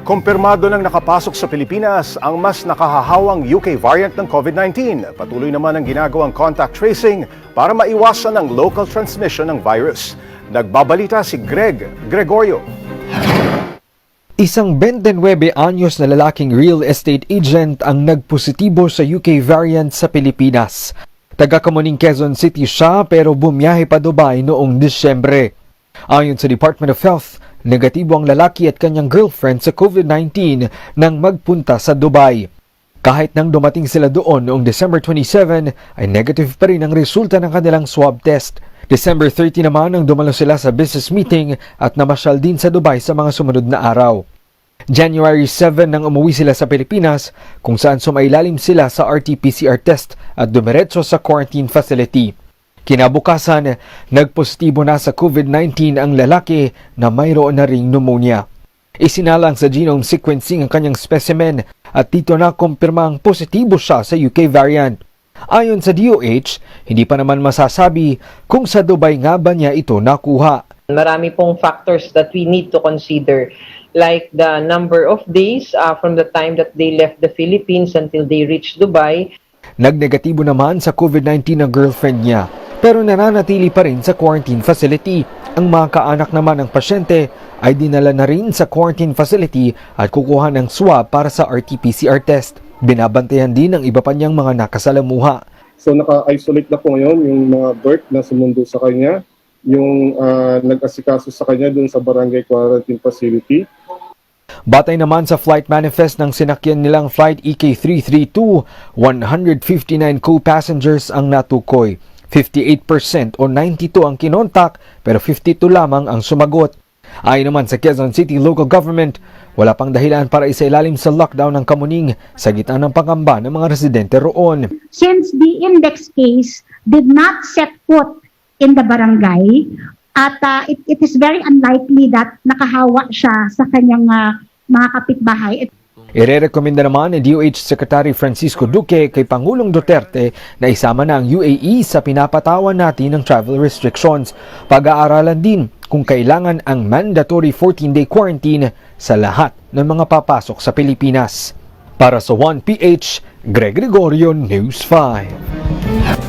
Kumpirmado ng nakapasok sa Pilipinas ang mas nakahahawang UK variant ng COVID-19. Patuloy naman ang ginagawang contact tracing para maiwasan ang local transmission ng virus. Nagbabalita si Greg Gregorio. Isang 29 anyos na lalaking real estate agent ang nagpositibo sa UK variant sa Pilipinas. Taga Kamuning Quezon City siya pero bumiyahe pa Dubai noong Disyembre. Ayon sa Department of Health, negatibo ang lalaki at kanyang girlfriend sa COVID-19 nang magpunta sa Dubai. Kahit nang dumating sila doon noong December 27, ay negative pa rin ang resulta ng kanilang swab test. December 30 naman nang dumalo sila sa business meeting at namasyal din sa Dubai sa mga sumunod na araw. January 7 nang umuwi sila sa Pilipinas kung saan sumailalim sila sa RT-PCR test at dumiretso sa quarantine facility. Kinabukasan, nagpositibo na sa COVID-19 ang lalaki na mayroon na ring pneumonia. Isinalang sa genome sequencing ang kanyang specimen at dito na kumpirma ang positibo siya sa UK variant. Ayon sa DOH, hindi pa naman masasabi kung sa Dubai nga ba niya ito nakuha. Marami pong factors that we need to consider like the number of days uh, from the time that they left the Philippines until they reached Dubai. Nagnegatibo naman sa COVID-19 ang girlfriend niya pero nananatili pa rin sa quarantine facility. Ang mga kaanak naman ng pasyente ay dinala na rin sa quarantine facility at kukuha ng swab para sa RT-PCR test. Binabantayan din ng iba pa niyang mga nakasalamuha. So naka-isolate na po ngayon yung mga birth na sumundo sa kanya, yung ah, nag-asikaso sa kanya dun sa barangay quarantine facility. Batay naman sa flight manifest ng sinakyan nilang flight E EK332, 159 co-passengers ang natukoy. 58% o 92 ang kinontak pero 52 lamang ang sumagot. Ayon naman sa Quezon City Local Government, wala pang dahilan para isailalim sa lockdown ng Kamuning sa gitna ng pangamba ng mga residente roon. since the index case did not set foot in the barangay at uh, it, it is very unlikely that nakahawa siya sa kanyang uh, mga kapitbahay. Irerekomenda naman ni DOH Secretary Francisco Duque kay Pangulong Duterte na isama na ang UAE sa pinapatawan natin ng travel restrictions. Pag-aaralan din kung kailangan ang mandatory 14-day quarantine sa lahat ng mga papasok sa Pilipinas. Para sa 1PH, Greg Gregorio, News 5.